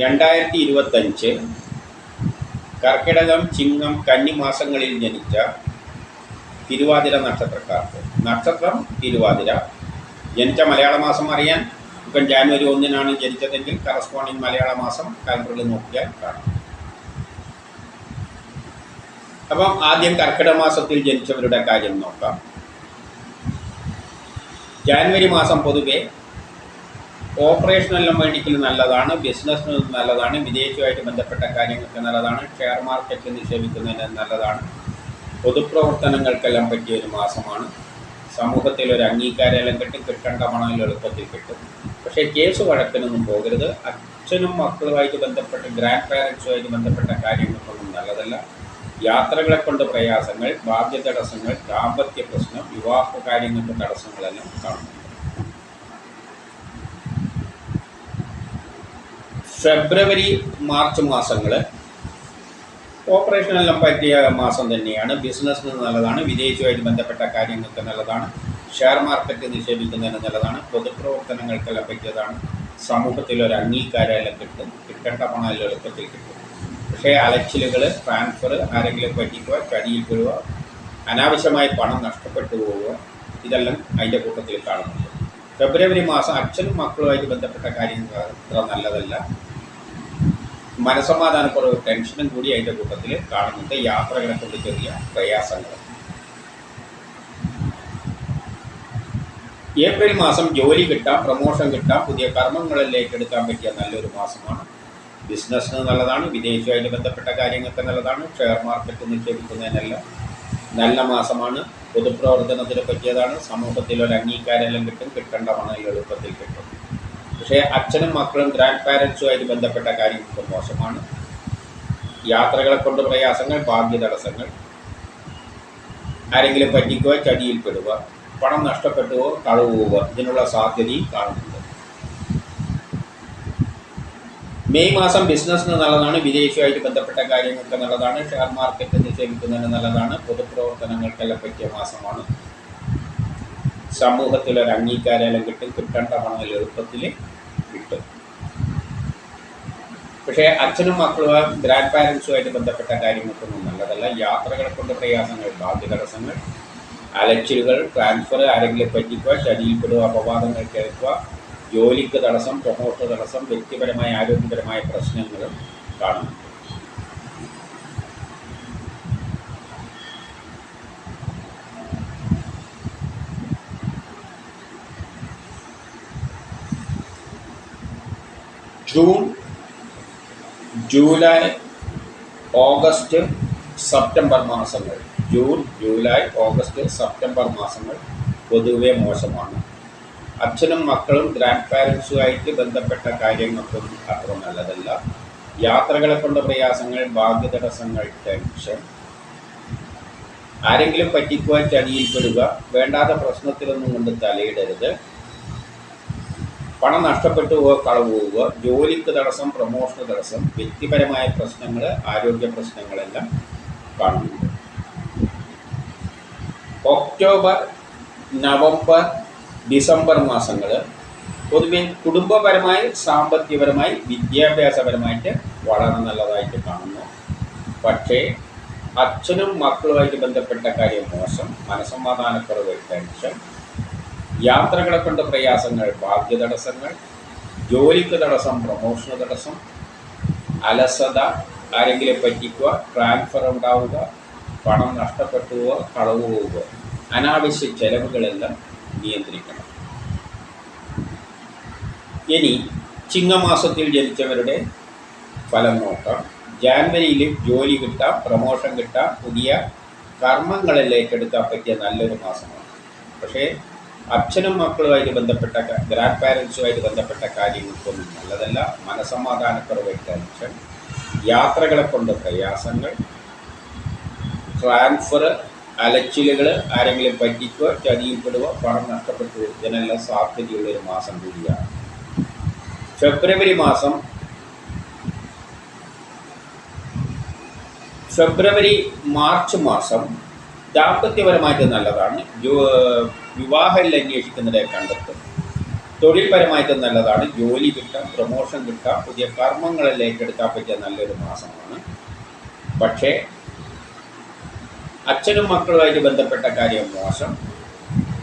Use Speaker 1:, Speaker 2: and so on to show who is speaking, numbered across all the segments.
Speaker 1: രണ്ടായിരത്തി ഇരുപത്തഞ്ച് കർക്കിടകം ചിങ്ങം കന്നി മാസങ്ങളിൽ ജനിച്ച തിരുവാതിര നക്ഷത്രക്കാർക്ക്. നക്ഷത്രം തിരുവാതിര. ജനിച്ച മലയാള മാസം അറിയാൻ ഇപ്പം ജാനുവരി ഒന്നിനാണ് ജനിച്ചതെങ്കിൽ കറസ്പോണ്ടിങ് മലയാള മാസം കാലണ്ടറിൽ നോക്കിയാൽ കാണാം. അപ്പം ആദ്യം കർക്കിടക മാസത്തിൽ ജനിച്ചവരുടെ കാര്യം നോക്കാം. ജാനുവരി മാസം പൊതുവെ ഓപ്പറേഷനെല്ലാം വേണ്ടിക്കൽ നല്ലതാണ് ബിസിനസ്സിന് നല്ലതാണ് വിദേശവുമായിട്ട് ബന്ധപ്പെട്ട കാര്യങ്ങൾക്ക് നല്ലതാണ് ഷെയർ മാർക്കറ്റിൽ നിക്ഷേപിക്കുന്നതിന് നല്ലതാണ്. പൊതുപ്രവർത്തനങ്ങൾക്കെല്ലാം പറ്റിയ ഒരു മാസമാണ്. സമൂഹത്തിൽ ഒരു അംഗീകാരമെല്ലാം കിട്ടും കിട്ടേണ്ട പണം എളുപ്പത്തിൽ കിട്ടും. പക്ഷേ കേസ് വഴക്കിനൊന്നും പോകരുത്. അച്ഛനും മക്കളുമായിട്ട് ബന്ധപ്പെട്ട് ഗ്രാൻഡ് പാരൻസുമായിട്ട് ബന്ധപ്പെട്ട കാര്യങ്ങൾക്കൊന്നും നല്ലതല്ല. യാത്രകളെ കൊണ്ട് പ്രയാസങ്ങൾ ബാധ്യ തടസ്സങ്ങൾ ദാമ്പത്യ പ്രശ്നം വിവാഹ കാര്യങ്ങൾക്ക് തടസ്സങ്ങളെല്ലാം കാണുന്നുണ്ട് ഫെബ്രുവരി മാർച്ച് മാസങ്ങൾ ഓപ്പറേഷനെല്ലാം പറ്റിയ മാസം തന്നെയാണ്. ബിസിനസ്സിന് നല്ലതാണ് വിദേശവുമായിട്ട് ബന്ധപ്പെട്ട കാര്യങ്ങൾക്ക് നല്ലതാണ് ഷെയർ മാർക്കറ്റ് നിക്ഷേപിക്കുന്നതിന് നല്ലതാണ് പൊതുപ്രവർത്തനങ്ങൾക്കെല്ലാം പറ്റിയതാണ്. സമൂഹത്തിൽ ഒരു അംഗീകാരമെല്ലാം കിട്ടും കിട്ടേണ്ട പണം എല്ലാം എളുപ്പത്തിൽ കിട്ടും. പക്ഷേ അലച്ചിലുകൾ ട്രാൻസ്ഫർ ആരെങ്കിലും പറ്റിക്കുക ചടിയിൽ പെടുക അനാവശ്യമായി പണം നഷ്ടപ്പെട്ടു പോവുക ഇതെല്ലാം അതിന്റെ കൂട്ടത്തിൽ കാണുന്നുണ്ട്. ഫെബ്രുവരി മാസം അച്ഛനും മക്കളുമായിട്ട് ബന്ധപ്പെട്ട കാര്യങ്ങൾ അത്ര നല്ലതല്ല. മനസമാധാനക്കുറവ് ടെൻഷനും കൂടി അതിന്റെ കൂട്ടത്തിൽ കാണുന്നുണ്ട് യാത്രകളെ കൊണ്ട് ചെറിയ പ്രയാസങ്ങൾ ഏപ്രിൽ മാസം ജോലി കിട്ടാം പ്രൊമോഷൻ കിട്ടാം പുതിയ കർമ്മങ്ങളിലേക്ക് എടുക്കാൻ പറ്റിയ നല്ലൊരു മാസമാണ്. ബിസിനസ്സിന് നല്ലതാണ് വിദേശവുമായിട്ട് ബന്ധപ്പെട്ട കാര്യങ്ങൾക്ക് നല്ലതാണ് ഷെയർ മാർക്കറ്റ് നിക്ഷേപിക്കുന്നതിനെല്ലാം നല്ല മാസമാണ് പൊതുപ്രവർത്തനത്തിന് പറ്റിയതാണ് സമൂഹത്തിൽ ഒരു അംഗീകാരമെല്ലാം കിട്ടും കിട്ടേണ്ട പണം എളുപ്പത്തിൽ കിട്ടും. പക്ഷേ അച്ഛനും മക്കളും ഗ്രാൻഡ് പാരൻസുമായിട്ട് ബന്ധപ്പെട്ട കാര്യങ്ങൾക്ക് മോശമാണ്. യാത്രകളെ കൊണ്ട് പ്രയാസങ്ങൾ ഭാഗ്യ തടസ്സങ്ങൾ. ആരെങ്കിലും പറ്റിക്കുക ചടിയിൽപ്പെടുക പണം നഷ്ടപ്പെട്ടുവോ തളവുക ഇതിനുള്ള സാധ്യതയും കാണുന്നുണ്ട്. മെയ് മാസം ബിസിനസ്സിന് നല്ലതാണ് വിദേശവുമായിട്ട് ബന്ധപ്പെട്ട കാര്യങ്ങൾക്ക് നല്ലതാണ് ഷെയർ മാർക്കറ്റ് നിക്ഷേപിക്കുന്നതിന് നല്ലതാണ് പൊതുപ്രവർത്തനങ്ങൾക്കെല്ലാം പറ്റിയ മാസമാണ്. സമൂഹത്തിൽ ഒരു അംഗീകാരം കിട്ടും കിട്ടേണ്ട പണം എളുപ്പത്തിൽ കിട്ടും. പക്ഷേ അച്ഛനും മക്കളും ഗ്രാൻഡ് പാരൻസുമായിട്ട് ബന്ധപ്പെട്ട കാര്യങ്ങൾക്കൊന്നും നല്ലതല്ല. യാത്രകളെ കൊണ്ട് പ്രയാസങ്ങൾ ബാധ്യ തടസ്സങ്ങൾ അലച്ചിലുകൾ ട്രാൻസ്ഫർ ആരെങ്കിലും പറ്റിക്കുക ശരീരപ്പെടുക അപവാദങ്ങൾ കേൾക്കുക ജോലിക്ക് തടസ്സം പ്രൊമോഷൻ തടസ്സം വ്യക്തിപരമായ ആരോഗ്യപരമായ പ്രശ്നങ്ങളും കാണുന്നു ജൂൺ ജൂലൈ ഓഗസ്റ്റ് സെപ്റ്റംബർ മാസങ്ങൾ. ജൂൺ ജൂലൈ ഓഗസ്റ്റ് സെപ്റ്റംബർ മാസങ്ങൾ പൊതുവെ മോശമാണ്. അച്ഛനും മക്കളും ഗ്രാൻഡ് പാരൻസുമായിട്ട് ബന്ധപ്പെട്ട കാര്യങ്ങൾക്കൊന്നും അത്ര നല്ലതല്ല. യാത്രകളെ കൊണ്ട് പ്രയാസങ്ങൾ ഭാഗ്യ തടസ്സങ്ങൾ ടെൻഷൻ. ആരെങ്കിലും പറ്റിക്കുവാൻ ചടിയിൽപ്പെടുക വേണ്ടാത്ത പ്രശ്നത്തിലൊന്നും കൊണ്ട് തലയിടരുത്. പണം നഷ്ടപ്പെട്ടു കളവ് പോവുക ജോലിക്ക് തടസ്സം പ്രൊമോഷന് തടസ്സം വ്യക്തിപരമായ പ്രശ്നങ്ങൾ ആരോഗ്യ പ്രശ്നങ്ങളെല്ലാം കാണുന്നുണ്ട്. ഒക്ടോബർ നവംബർ ഡിസംബർ മാസങ്ങൾ പൊതുവെ കുടുംബപരമായി സാമ്പത്തികപരമായി വിദ്യാഭ്യാസപരമായിട്ട് വളരെ നല്ലതായിട്ട് കാണുന്നു. പക്ഷേ അച്ഛനും മക്കളുമായിട്ട് ബന്ധപ്പെട്ട കാര്യം മോശം. മനസമാധാനക്കുറവ് ടെൻഷൻ യാത്രകളെ കൊണ്ട് പ്രയാസങ്ങൾ ഭാഗ്യ തടസ്സങ്ങൾ ജോലിക്ക് തടസ്സം പ്രൊമോഷന് തടസ്സം അലസത ആരെങ്കിലും പറ്റിക്കുക ട്രാൻസ്ഫർ ഉണ്ടാവുക പണം നഷ്ടപ്പെട്ടു പോവുക കളവ് പോവുക. അനാവശ്യ ചെലവുകളെല്ലാം നിയന്ത്രിക്കണം. ഇനി ചിങ്ങമാസത്തിൽ ജനിച്ചവരുടെ ഫലം നോക്കാം ജാനുവരിയിൽ ജോലി കിട്ടാം പ്രമോഷൻ കിട്ടാം പുതിയ കർമ്മങ്ങളിൽ ഏറ്റെടുക്കാൻ പറ്റിയ നല്ലൊരു മാസമാണ്. പക്ഷേ അച്ഛനും മക്കളുമായിട്ട് ബന്ധപ്പെട്ട ഗ്രാൻഡ് പാരൻസുമായിട്ട് ബന്ധപ്പെട്ട കാര്യങ്ങൾക്കൊന്നും നല്ലതല്ല. മനസമാധാനക്കുറവ് ടെൻഷൻ യാത്രകളെ കൊണ്ട് പ്രയാസങ്ങൾ. ട്രാൻസ്ഫർ അലച്ചിലുകൾ ആരെങ്കിലും പറ്റിക്കുക ചതിയിൽപ്പെടുക പണം നഷ്ടപ്പെട്ടു ഇതിനെല്ലാം സാധ്യതയുള്ള ഒരു മാസം കൂടിയാണ്. ഫെബ്രുവരി മാസം ഫെബ്രുവരി മാർച്ച് മാസം ദാമ്പത്യപരമായിട്ട് നല്ലതാണ്. വിവാഹം അന്വേഷിക്കുന്നവരെ കണ്ടെത്തും. തൊഴിൽപരമായിട്ട് നല്ലതാണ്. ജോലി കിട്ടാം പ്രൊമോഷൻ കിട്ടാം പുതിയ കർമ്മങ്ങളെല്ലാം ഏറ്റെടുക്കാൻ പറ്റിയ നല്ലൊരു മാസമാണ്. പക്ഷേ അച്ഛനും മക്കളുമായിട്ട് ബന്ധപ്പെട്ട കാര്യം മോശം.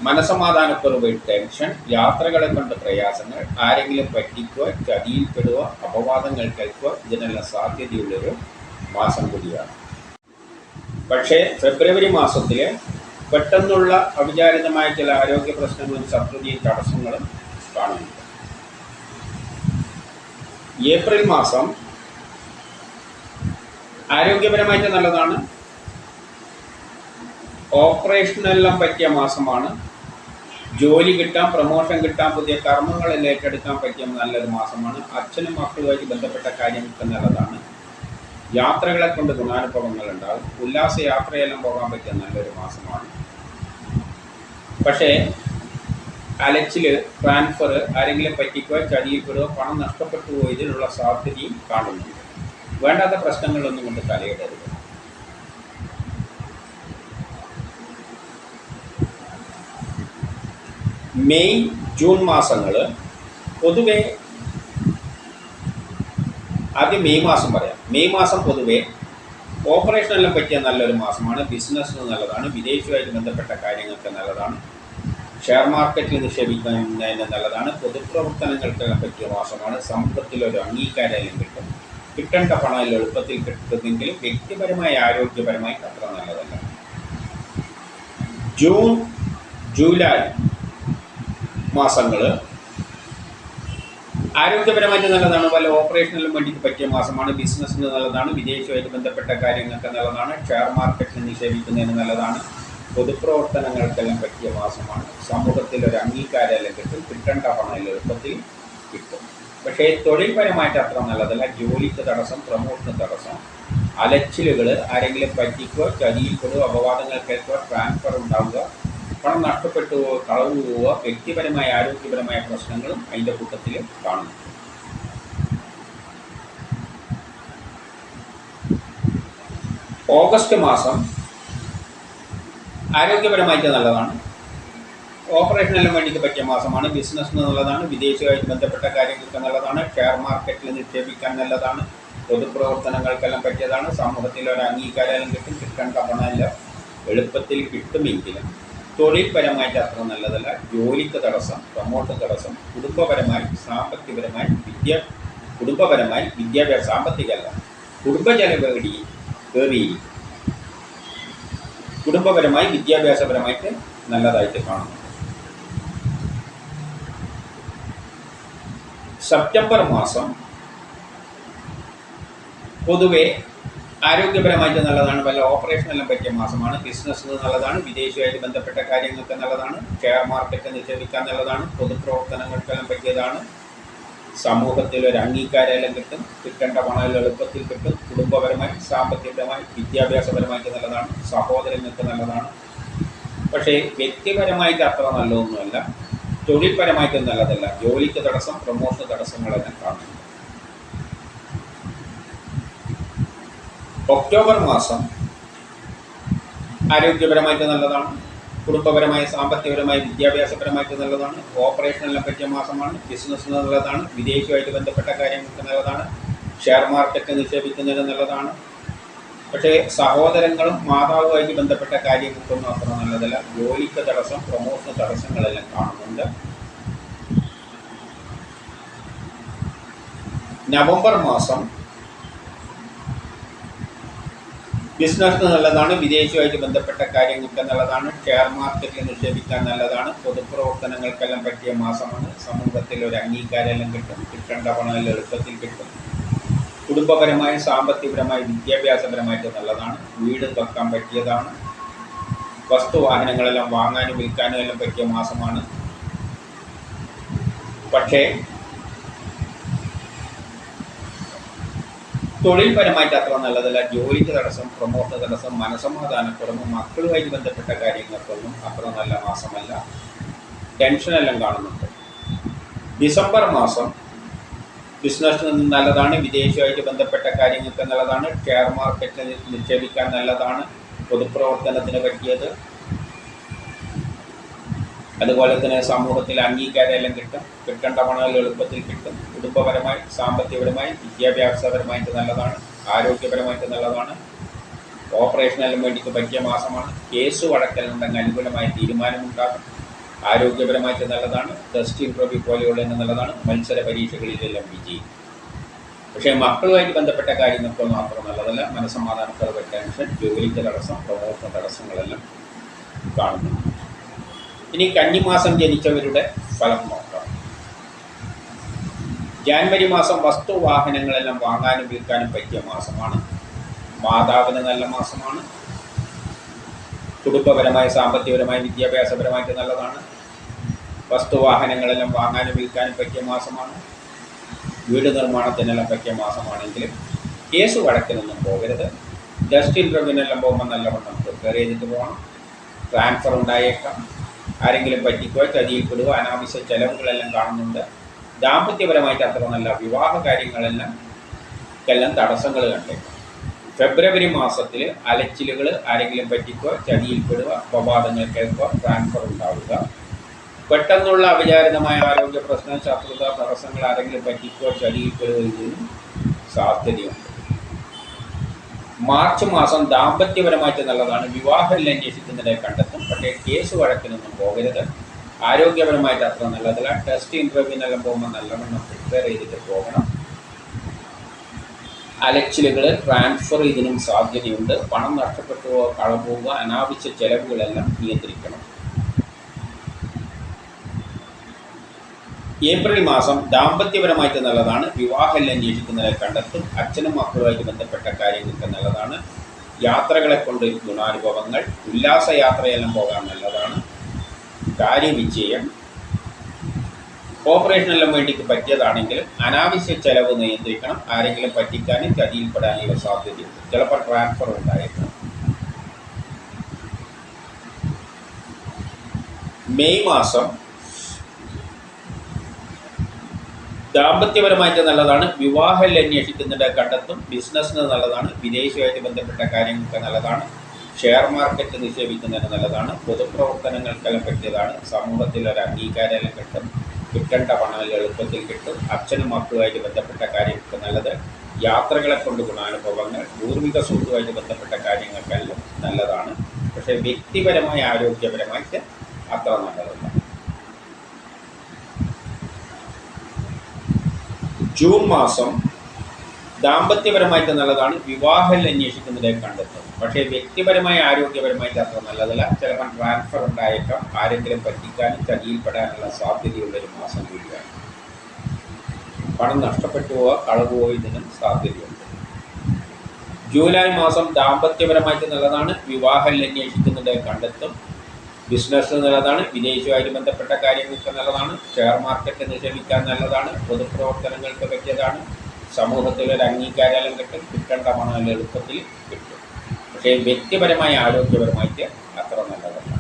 Speaker 1: മനസമാധാനക്കുറവ് ടെൻഷൻ യാത്രകളെ കൊണ്ട് പ്രയാസങ്ങൾ ആരെങ്കിലും പറ്റിക്കുക ചതിയിൽപ്പെടുക അപവാദങ്ങൾ കേൾക്കുക ഇതിനെല്ലാം സാധ്യതയുള്ളൊരു മാസം കൂടിയാണ്. പക്ഷേ ഫെബ്രുവരി മാസത്തിൽ പെട്ടെന്നുള്ള അവിചാരിതമായ ചില ആരോഗ്യ പ്രശ്നങ്ങളും ശത്രുതയും തടസ്സങ്ങളും കാണുന്നുണ്ട് ഏപ്രിൽ മാസം ആരോഗ്യപരമായിട്ട് നല്ലതാണ്. ഓപ്പറേഷനെല്ലാം പറ്റിയ മാസമാണ്. ജോലി കിട്ടാൻ പ്രമോഷൻ കിട്ടാൻ പുതിയ കർമ്മങ്ങളിൽ ഏറ്റെടുക്കാൻ പറ്റിയ നല്ലൊരു മാസമാണ്. അച്ഛനും മക്കളുമായിട്ട് ബന്ധപ്പെട്ട കാര്യങ്ങൾക്ക് നല്ലതാണ്. യാത്രകളെ കൊണ്ട് ഗുണാനുഭവങ്ങൾ ഉണ്ടാകും. ഉല്ലാസ യാത്രയെല്ലാം പോകാൻ പറ്റിയ നല്ലൊരു മാസമാണ്. പക്ഷേ അലച്ചിൽ ട്രാൻസ്ഫർ ആരെങ്കിലും പറ്റിക്കുകയോ ചതിയിൽപ്പെടുകയോ പണം നഷ്ടപ്പെട്ടു പോയോ ഇതിനുള്ള സാധ്യതയും കാണുന്നുണ്ട്. വേണ്ടാത്ത പ്രശ്നങ്ങളൊന്നും കൊണ്ട് തലയിടരുത്. മെയ് ജൂൺ മാസങ്ങൾ പൊതുവെ ആദ്യം മെയ് മാസം പറയാം. മെയ് മാസം പൊതുവെ ഓപ്പറേഷനെല്ലാം പറ്റിയ നല്ലൊരു മാസമാണ്. ബിസിനസ്സിന് നല്ലതാണ്. വിദേശവുമായിട്ട് ബന്ധപ്പെട്ട കാര്യങ്ങൾക്ക് നല്ലതാണ്. ഷെയർ മാർക്കറ്റിൽ നിക്ഷേപിക്കുന്നതിന് നല്ലതാണ്. പൊതുപ്രവർത്തനങ്ങൾക്കെല്ലാം പറ്റിയ മാസമാണ്. സമൂഹത്തിലൊരു അംഗീകാരം കിട്ടും. കിട്ടേണ്ട പണം എളുപ്പത്തിൽ കിട്ടുന്നെങ്കിലും വ്യക്തിപരമായി ആരോഗ്യപരമായി അത്ര നല്ലതല്ല. ജൂൺ ജൂലൈ മാസങ്ങൾ ആരോഗ്യപരമായിട്ട് നല്ലതാണ് പല ഓപ്പറേഷനിലും വേണ്ടിയിട്ട് പറ്റിയ മാസമാണ് ബിസിനസ്സിന് നല്ലതാണ് വിദേശവുമായിട്ട് ബന്ധപ്പെട്ട കാര്യങ്ങൾക്ക് നല്ലതാണ് ഷെയർ മാർക്കറ്റിൽ നിക്ഷേപിക്കുന്നതിന് നല്ലതാണ് പൊതുപ്രവർത്തനങ്ങൾക്കെല്ലാം പറ്റിയ മാസമാണ്. സമൂഹത്തിൽ ഒരു അംഗീകാരമെല്ലാം കിട്ടും കിട്ടേണ്ട പണം എളുപ്പത്തിൽ കിട്ടും. പക്ഷേ തൊഴിൽപരമായിട്ട് അത്ര നല്ലതല്ല ജോലിക്ക് തടസ്സം പ്രമോഷന് തടസ്സം. അലച്ചിലുകൾ ആരെങ്കിലും പറ്റിക്കുക ചതിയിൽപ്പെടുക അപവാദങ്ങൾ കേൾക്കുക ട്രാൻസ്ഫർ ഉണ്ടാവുക പണം നഷ്ടപ്പെട്ടു പോവുക പോവുക. വ്യക്തിപരമായ ആരോഗ്യപരമായ പ്രശ്നങ്ങളും അതിന്റെ കൂട്ടത്തിൽ കാണുന്നു. ഓഗസ്റ്റ് മാസം ആരോഗ്യപരമായിട്ട് നല്ലതാണ്. ഓപ്പറേഷൻ എല്ലാം വേണ്ടിയിട്ട് പറ്റിയ മാസമാണ്. ബിസിനസ് നല്ലതാണ്. വിദേശവുമായിട്ട് ബന്ധപ്പെട്ട കാര്യങ്ങൾക്ക് നല്ലതാണ്. ഷെയർ മാർക്കറ്റിൽ നിക്ഷേപിക്കാൻ നല്ലതാണ്. പൊതുപ്രവർത്തനങ്ങൾക്കെല്ലാം പറ്റിയതാണ്. സമൂഹത്തിൽ ഒരു അംഗീകാരം കിട്ടും. കിട്ടേണ്ട പണമല്ല എളുപ്പത്തിൽ കിട്ടുമെങ്കിലും തൊഴിൽപരമായിട്ട് അത്ര നല്ലതല്ല. ജോലിക്ക് തടസ്സം പ്രമോട്ട് തടസ്സം കുടുംബപരമായി സാമ്പത്തികപരമായി വിദ്യ കുടുംബപരമായി വിദ്യാഭ്യാസ സാമ്പത്തികമല്ല. കുടുംബജലവേടി കയറിയിരിക്കും കുടുംബപരമായി വിദ്യാഭ്യാസപരമായിട്ട് നല്ലതായിട്ട് കാണുന്നു. സെപ്റ്റംബർ മാസം പൊതുവെ ആരോഗ്യപരമായിട്ട് നല്ലതാണ് വല്ല ഓപ്പറേഷനെല്ലാം പറ്റിയ മാസമാണ്. ബിസിനസ്സിന് നല്ലതാണ് വിദേശമായിട്ട് ബന്ധപ്പെട്ട കാര്യങ്ങൾക്ക് നല്ലതാണ് ഷെയർ മാർക്കറ്റ് നിക്ഷേപിക്കാൻ നല്ലതാണ് പൊതുപ്രവർത്തനങ്ങൾക്കെല്ലാം പറ്റിയതാണ്. സമൂഹത്തിൽ ഒരു അംഗീകാരമെല്ലാം കിട്ടും കിട്ടേണ്ട പണം എളുപ്പത്തിൽ കിട്ടും കുടുംബപരമായി സാമ്പത്തികപരമായി വിദ്യാഭ്യാസപരമായിട്ട് നല്ലതാണ് സഹോദരങ്ങൾക്ക് നല്ലതാണ്. പക്ഷേ വ്യക്തിപരമായിട്ട് അത്ര നല്ലതൊന്നുമല്ല തൊഴിൽപരമായിട്ടും നല്ലതല്ല ജോലിക്ക് തടസ്സം പ്രമോഷൻ തടസ്സങ്ങളെല്ലാം കാണുന്നു ഒക്ടോബർ മാസം ആരോഗ്യപരമായിട്ട് നല്ലതാണ്. കുടുംബപരമായി സാമ്പത്തികപരമായി വിദ്യാഭ്യാസപരമായിട്ട് നല്ലതാണ്. ഓപ്പറേഷനെല്ലാം പറ്റിയ മാസമാണ്. ബിസിനസ്സിന് നല്ലതാണ്. വിദേശവുമായിട്ട് ബന്ധപ്പെട്ട കാര്യങ്ങൾക്ക് നല്ലതാണ്. ഷെയർ മാർക്കറ്റ് നിക്ഷേപിക്കുന്നതിന് നല്ലതാണ്. പക്ഷേ സഹോദരങ്ങളും മാതാവുമായിട്ട് ബന്ധപ്പെട്ട കാര്യങ്ങൾക്കൊന്നും അത്ര നല്ലതല്ല. ജോലിക്ക് തടസ്സം പ്രൊമോഷൻ തടസ്സങ്ങളെല്ലാം കാണുന്നുണ്ട്. നവംബർ മാസം ബിസിനസ്സിന് നല്ലതാണ് വിദേശവുമായിട്ട് ബന്ധപ്പെട്ട കാര്യങ്ങൾക്ക് നല്ലതാണ് ഷെയർ മാർക്കറ്റിൽ നിക്ഷേപിക്കാൻ നല്ലതാണ് പൊതുപ്രവർത്തനങ്ങൾക്കെല്ലാം പറ്റിയ മാസമാണ്. സമൂഹത്തിൽ ഒരു അംഗീകാരമെല്ലാം കിട്ടും കിട്ടേണ്ട പണം എല്ലാം എളുപ്പത്തിൽ കിട്ടും. കുടുംബപരമായ സാമ്പത്തികപരമായ വിദ്യാഭ്യാസപരമായിട്ട് നല്ലതാണ്. വീട് വെക്കാൻ പറ്റിയതാണ്. വസ്തുവാഹനങ്ങളെല്ലാം വാങ്ങാനും വിൽക്കാനും എല്ലാം പറ്റിയ മാസമാണ്. പക്ഷേ തൊഴിൽപരമായിട്ട് അത്ര നല്ലതല്ല. ജോലിക്ക് തടസ്സം പ്രമോഷന് തടസ്സം മനസമാധാനക്കുറവ് മക്കളുമായി ബന്ധപ്പെട്ട കാര്യങ്ങൾക്കൊന്നും അത്ര നല്ല മാസമല്ല. ടെൻഷനെല്ലാം കാണുന്നുണ്ട്. ഡിസംബർ മാസം ബിസിനസ്സിന് നല്ലതാണ് വിദേശവുമായിട്ട് ബന്ധപ്പെട്ട കാര്യങ്ങൾക്ക് നല്ലതാണ് ഷെയർ മാർക്കറ്റിൽ നിക്ഷേപിക്കാൻ നല്ലതാണ് പൊതുപ്രവർത്തനത്തിന് പറ്റിയത്. അതുപോലെ തന്നെ സമൂഹത്തിൽ അംഗീകാരമെല്ലാം കിട്ടും. കിട്ടേണ്ട പണം എളുപ്പത്തിൽ കിട്ടും. കുടുംബപരമായി സാമ്പത്തികപരമായി വിദ്യാഭ്യാസപരമായിട്ട് നല്ലതാണ്. ആരോഗ്യപരമായിട്ട് നല്ലതാണ്. ഓപ്പറേഷനെല്ലാം വേണ്ടിയിട്ട് പറ്റിയ മാസമാണ്. കേസ് വഴക്കലുണ്ടെങ്കിൽ അനുകൂലമായ തീരുമാനമുണ്ടാകും. ആരോഗ്യപരമായിട്ട് നല്ലതാണ്. ടെസ്റ്റ് ഇൻട്രോബി പോലെയുള്ള നല്ലതാണ്. മത്സര പരീക്ഷകളിലെല്ലാം വിജയിക്കും. പക്ഷേ മക്കളുമായിട്ട് ബന്ധപ്പെട്ട കാര്യങ്ങൾക്ക് മാത്രം നല്ലതല്ല. മനസ്സമാധാനക്കുറവ് ടെൻഷൻ ജോലിക്ക് തടസ്സം പ്രമോഷണ തടസ്സങ്ങളെല്ലാം കാണുന്നു ഇനി കന്നിമാസം ജനിച്ചവരുടെ ഫലം നോക്കാം. ജാൻവരി മാസം വസ്തു വാഹനങ്ങളെല്ലാം വാങ്ങാനും വിൽക്കാനും പറ്റിയ മാസമാണ്. മാതാവിന് നല്ല മാസമാണ്. കുടുംബപരമായി സാമ്പത്തികപരമായി വിദ്യാഭ്യാസപരമായിട്ട് നല്ലതാണ്. വസ്തു വാഹനങ്ങളെല്ലാം വാങ്ങാനും വിൽക്കാനും പറ്റിയ മാസമാണ്. വീട് നിർമ്മാണത്തിനെല്ലാം പറ്റിയ മാസമാണെങ്കിലും കേസ് വഴക്കിനൊന്നും പോകരുത്. ഡസ്റ്റ് ഇന്റർവ്യൂവിനെല്ലാം പോകുമ്പോൾ നല്ലവണ്ണം പ്രിപ്പയർ ചെയ്തിട്ട് പോകണം. ട്രാൻസ്ഫർ ഉണ്ടായേക്കാം. ആരെങ്കിലും പറ്റിക്കോ ചതിയിൽപ്പെടുകയോ അനാവശ്യ ചെലവുകളെല്ലാം കാണുന്നുണ്ട്. ദാമ്പത്യപരമായിട്ട് അത്ര നല്ല വിവാഹ കാര്യങ്ങളെല്ലാം എല്ലാം തടസ്സങ്ങൾ കണ്ടേക്കും ഫെബ്രുവരി മാസത്തിൽ അലച്ചിലുകൾ ആരെങ്കിലും പറ്റിക്കോ ചതിയിൽപ്പെടുക അപവാദങ്ങൾ കേൾക്കുക ട്രാൻസ്ഫർ ഉണ്ടാവുക. പെട്ടെന്നുള്ള അവിചാരിതമായ ആരോഗ്യ പ്രശ്നം ശത്രുത തടസ്സങ്ങൾ ആരെങ്കിലും പറ്റിക്കോ ചതിയിൽപ്പെടുക ഇതിനും സാധ്യതയുണ്ട്. മാർച്ച് മാസം ദാമ്പത്യപരമായിട്ട് നല്ലതാണ്. വിവാഹം അന്വേഷിക്കുന്നതിനെ കണ്ടെത്തും. പക്ഷേ കേസ് വഴക്കിനൊന്നും പോകരുത്. ആരോഗ്യപരമായിട്ട് അത്ര നല്ലതല്ല. ടെസ്റ്റ് ഇന്റർവ്യൂവിനെല്ലാം പോകുമ്പോൾ നല്ലവണ്ണം പ്രിപ്പയർ ചെയ്തിട്ട് പോകണം. അലച്ചിലുകൾ ട്രാൻസ്ഫർ ഇതിനും സാധ്യതയുണ്ട്. പണം നഷ്ടപ്പെട്ടു കളപോവുക അനാവശ്യ ചെലവുകളെല്ലാം നിയന്ത്രിക്കണം. ഏപ്രിൽ മാസം ദാമ്പത്യപരമായിട്ട് നല്ലതാണ് വിവാഹം അന്വേഷിക്കുന്നതിനെ കണ്ടെത്തും അച്ഛനും മക്കളുമായിട്ട് ബന്ധപ്പെട്ട കാര്യങ്ങൾക്ക് നല്ലതാണ്. യാത്രകളെ കൊണ്ട് ഗുണാനുഭവങ്ങൾ ഉല്ലാസ യാത്രയെല്ലാം പോകാൻ നല്ലതാണ്. കാര്യവിജയം. ഓപ്പറേഷനെല്ലാം വേണ്ടിക്ക് പറ്റിയതാണെങ്കിലും അനാവശ്യ ചെലവ് നിയന്ത്രിക്കണം ആരെങ്കിലും പറ്റിക്കാനും ചതിയിൽപ്പെടാനുള്ള സാധ്യതയുണ്ട്. ചിലപ്പോൾ ട്രാൻസ്ഫർ ഉണ്ടായേക്കണം മെയ് മാസം ദാമ്പത്യപരമായിട്ട് നല്ലതാണ്. വിവാഹം അന്വേഷിക്കുന്നതിന്റെ കണ്ടെത്തും. ബിസിനസ്സിന് നല്ലതാണ്. വിദേശമായിട്ട് ബന്ധപ്പെട്ട കാര്യങ്ങൾക്ക് നല്ലതാണ്. ഷെയർ മാർക്കറ്റ് നിക്ഷേപിക്കുന്നതിന് നല്ലതാണ്. പൊതുപ്രവർത്തനങ്ങൾക്കെല്ലാം പറ്റിയതാണ്. സമൂഹത്തിൽ ഒരു അംഗീകാരം കിട്ടും. കിട്ടേണ്ട പണം എളുപ്പത്തിൽ കിട്ടും. അച്ഛനും മക്കളുമായിട്ട് ബന്ധപ്പെട്ട കാര്യങ്ങൾക്ക് നല്ലത്. യാത്രകളെ കൊണ്ട് ഗുണാനുഭവങ്ങൾ പൂർവിക സ്വത്തുമായിട്ട് ബന്ധപ്പെട്ട കാര്യങ്ങൾക്കെല്ലാം നല്ലതാണ്. പക്ഷേ വ്യക്തിപരമായ ആരോഗ്യപരമായിട്ട് അത്ര നല്ലതല്ല. ജൂൺ മാസം ദാമ്പത്യപരമായിട്ട് നല്ലതാണ്. വിവാഹം അന്വേഷിക്കുന്നതിനെ കണ്ടെത്തും. പക്ഷേ വ്യക്തിപരമായ ആരോഗ്യപരമായിട്ട് അത്ര നല്ലതല്ല. ചിലപ്പോൾ ട്രാൻസ്ഫർ ഉണ്ടായേക്കാം. ആരെങ്കിലും പറ്റിക്കാനും ചതിയിൽപ്പെടാനുള്ള സാധ്യതയുള്ള ഒരു മാസം കൂടിയാണ്. പണം നഷ്ടപ്പെട്ടു പോവുക കളവ് ഇതിനും സാധ്യതയുണ്ട്. ജൂലൈ മാസം ദാമ്പത്യപരമായിട്ട് നല്ലതാണ്. വിവാഹം അന്വേഷിക്കുന്നതിനെ കണ്ടെത്തും. ബിസിനസ് നല്ലതാണ് വിദേശവുമായിട്ട് ബന്ധപ്പെട്ട കാര്യങ്ങൾക്ക് നല്ലതാണ് ഷെയർ മാർക്കറ്റ് നിക്ഷേപിക്കാൻ നല്ലതാണ് പൊതുപ്രവർത്തനങ്ങൾക്ക് പറ്റിയതാണ് സമൂഹത്തിൽ ഒരു അംഗീകാരം കിട്ടും കിട്ടേണ്ട പണം എളുപ്പത്തിൽ കിട്ടും. പക്ഷേ വ്യക്തിപരമായ ആരോഗ്യപരമായിട്ട് അത്ര നല്ലതല്ല.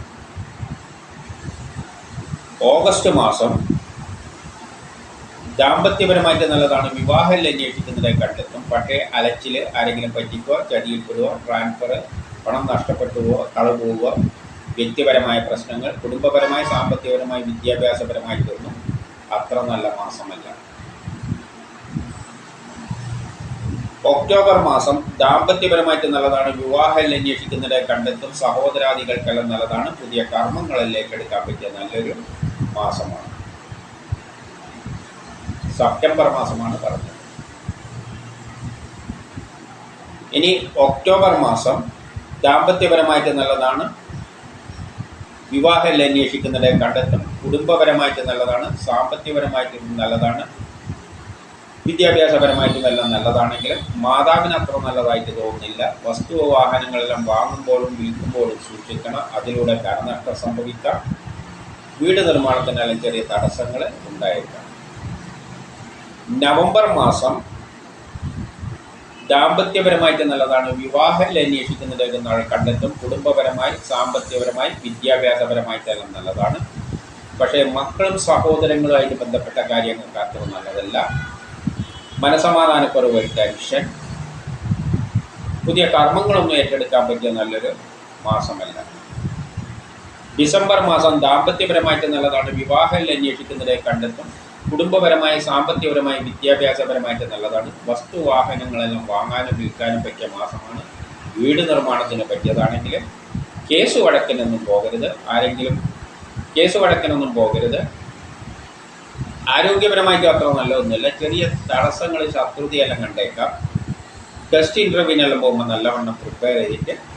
Speaker 1: ഓഗസ്റ്റ് മാസം ദാമ്പത്യപരമായിട്ട് നല്ലതാണ് വിവാഹം അന്വേഷിക്കുന്നതിനെ കണ്ടെത്തും പക്ഷേ അലച്ചിൽ ആരെങ്കിലും പറ്റിക്കോ ചതിയിൽപ്പെടുകയോ ട്രാൻസ്ഫർ പണം നഷ്ടപ്പെട്ടു പോവുക കളവ് പോവുക വ്യക്തിപരമായ പ്രശ്നങ്ങൾ കുടുംബപരമായി സാമ്പത്തികപരമായി വിദ്യാഭ്യാസപരമായി തീർന്നു. അത്ര നല്ല മാസമല്ല. ഒക്ടോബർ മാസം ദാമ്പത്യപരമായിട്ട് നല്ലതാണ്. വിവാഹം അന്വേഷിക്കുന്നതിനെ കണ്ടെത്തും. സഹോദരാദികൾക്കെല്ലാം നല്ലതാണ്. പുതിയ കർമ്മങ്ങളിലേക്ക് എടുക്കാൻ പറ്റിയ നല്ലൊരു മാസമാണ്. സെപ്റ്റംബർ മാസമാണ് പറഞ്ഞത്. ഇനി ഒക്ടോബർ മാസം ദാമ്പത്യപരമായിട്ട് നല്ലതാണ്. വിവാഹം അന്വേഷിക്കുന്നതിനെ കണ്ടെത്തണം. കുടുംബപരമായിട്ട് നല്ലതാണ് സാമ്പത്തികപരമായിട്ട് നല്ലതാണ് വിദ്യാഭ്യാസപരമായിട്ടും നല്ല നല്ലതാണെങ്കിലും മാതാവിന് അത്ര നല്ലതായിട്ട് തോന്നുന്നില്ല. വസ്തു വാഹനങ്ങളെല്ലാം വാങ്ങുമ്പോഴും വിൽക്കുമ്പോഴും സൂക്ഷിക്കണം. അതിലൂടെ കരനഷ്ടം സംഭവിക്കാം. വീട് നിർമ്മാണത്തിനെല്ലാം ചെറിയ തടസ്സങ്ങൾ ഉണ്ടായേക്കാം. നവംബർ മാസം ദാമ്പത്യപരമായിട്ട് നല്ലതാണ്. വിവാഹത്തിൽ അന്വേഷിക്കുന്നത് നാൾ കണ്ടെത്തും. കുടുംബപരമായി സാമ്പത്തികപരമായി വിദ്യാഭ്യാസപരമായിട്ടെല്ലാം നല്ലതാണ്. പക്ഷേ മക്കളും സഹോദരങ്ങളുമായിട്ട് ബന്ധപ്പെട്ട കാര്യങ്ങൾക്ക് അത്ര നല്ലതല്ല. മനസമാധാനക്കുറവ് ടെൻഷൻ പുതിയ കർമ്മങ്ങളൊന്നും ഏറ്റെടുക്കാൻ പറ്റിയ നല്ലൊരു മാസമല്ല. ഡിസംബർ മാസം ദാമ്പത്യപരമായിട്ട് നല്ലതാണ്. വിവാഹത്തിൽ അന്വേഷിക്കുന്നതിനെ കണ്ടെത്തും. കുടുംബപരമായി സാമ്പത്തികപരമായ വിദ്യാഭ്യാസപരമായിട്ട് നല്ലതാണ്. വസ്തുവാഹനങ്ങളെല്ലാം വാങ്ങാനും വിൽക്കാനും പറ്റിയ മാസമാണ്. വീട് നിർമ്മാണത്തിന് പറ്റിയതാണെങ്കിൽ കേസ് വഴക്കിനൊന്നും പോകരുത്. ആരെങ്കിലും കേസ് വഴക്കിനൊന്നും പോകരുത്. ആരോഗ്യപരമായിട്ട് അത്ര നല്ലതൊന്നുമില്ല. ചെറിയ തടസ്സങ്ങൾ ശത്രുതയെല്ലാം കണ്ടേക്കാം. ടെസ്റ്റ് ഇന്റർവ്യൂവിനെല്ലാം പോകുമ്പോൾ നല്ലവണ്ണം പ്രിപ്പയർ ചെയ്തിട്ട്